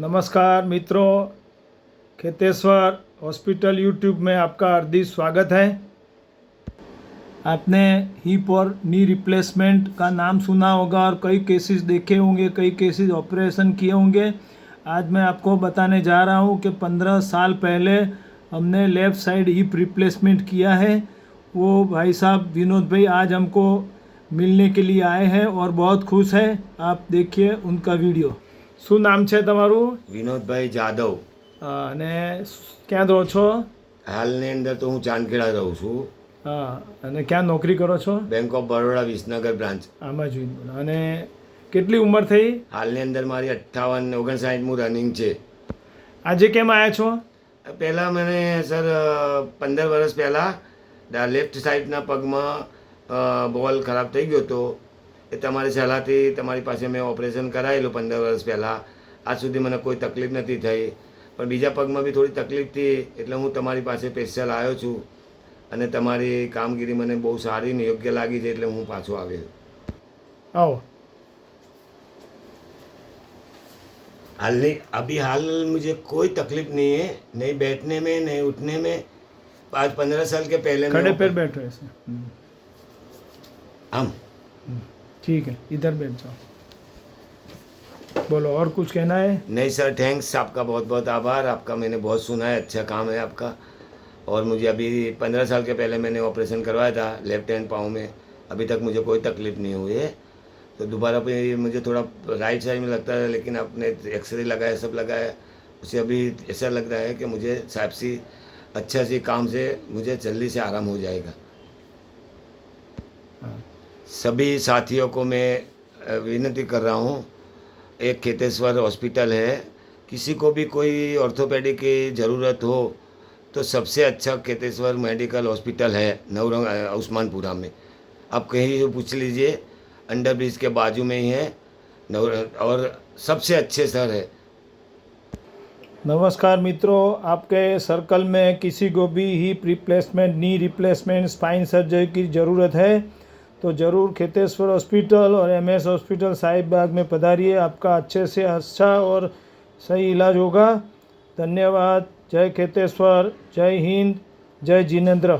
नमस्कार मित्रों, Kheteshwar hospital YouTube में आपका हार्दिक स्वागत है। आपने हिप और नी रिप्लेसमेंट का नाम सुना होगा और कई केसेस देखे होंगे, कई केसेस ऑपरेशन किए होंगे। आज मैं आपको बताने जा रहा हूँ कि पंद्रह साल पहले हमने लेफ़्ट साइड हिप रिप्लेसमेंट किया है। वो भाई साहब विनोद भाई आज हमको मिलने के लिए आए हैं और बहुत खुश है। आप देखिए उनका वीडियो। શું નામ છે તમારું? વિનોદભાઈ જાદવ. અને ક્યાં રહો છો? હાલની અંદર તો હું ચાંદખેડા રહું છું. હા અને ક્યાં નોકરી કરો છો? Bank of Baroda Visnagar branch. આમાં જ અને કેટલી ઉંમર થઈ? હાલની અંદર મારી અઠ્ઠાવન ઓગણસાઠમું રનિંગ છે. આજે કેમ આવ્યા છો? પહેલાં મને સર પંદર વર્ષ પહેલાં લેફ્ટ સાઈડના પગમાં બોલ ખરાબ થઈ ગયો હતો એ તમારી સલાહથી તમારી પાસે મેં ઓપરેશન કરાવેલું પંદર વર્ષ પહેલાં. આજ સુધી મને કોઈ તકલીફ નથી થઈ. પણ બીજા પગમાં બી થોડી તકલીફ થઈ એટલે હું તમારી પાસે સ્પેશિયલ આવ્યો છું. અને તમારી કામગીરી મને બહુ સારી ને યોગ્ય લાગી છે એટલે હું પાછો આવ્યો. આવો. હાલની અભી હાલ મુજબ કોઈ તકલીફ નહીં હે. નહીં બેઠને મેં નહીં ઉઠને મેં. પાંચ પંદર સાલ કે પહેલે ખડે પર બેઠો આમ. ठीक है इधर बैठ जाओ। बोलो और कुछ कहना है? नहीं सर थैंक्स आपका बहुत बहुत आभार आपका मैंने बहुत सुना है अच्छा काम है आपका। और मुझे अभी पंद्रह साल के पहले मैंने ऑपरेशन करवाया था लेफ़्ट हैंड पाँव में अभी तक मुझे कोई तकलीफ़ नहीं हुई है। तो दोबारा पे मुझे थोड़ा राइट साइड में लगता है लेकिन आपने एक्सरे लगाया सब लगाया उसे अभी ऐसा लग रहा है कि मुझे साहब सी अच्छा सी काम से मुझे जल्दी से आराम हो जाएगा। हाँ। सभी साथियों को मैं विनती कर रहा हूँ, एक खेतेश्वर हॉस्पिटल है, किसी को भी कोई ऑर्थोपेडिक की ज़रूरत हो तो सबसे अच्छा खेतेश्वर मेडिकल हॉस्पिटल है नवरंग उस्मानपुरा में। आप कहीं पूछ लीजिए, अंडर ब्रिज के बाजू में ही है और सबसे अच्छे सर है। नमस्कार मित्रों, आपके सर्कल में किसी को भी hip replacement knee replacement spine surgery की ज़रूरत है तो ज़रूर खेतेश्वर हॉस्पिटल और M S hospital Sahib Bagh में पधारिए। आपका अच्छे से अच्छा और सही इलाज होगा। धन्यवाद। जय खेतेश्वर। जय हिंद। जय जिनेन्द्र।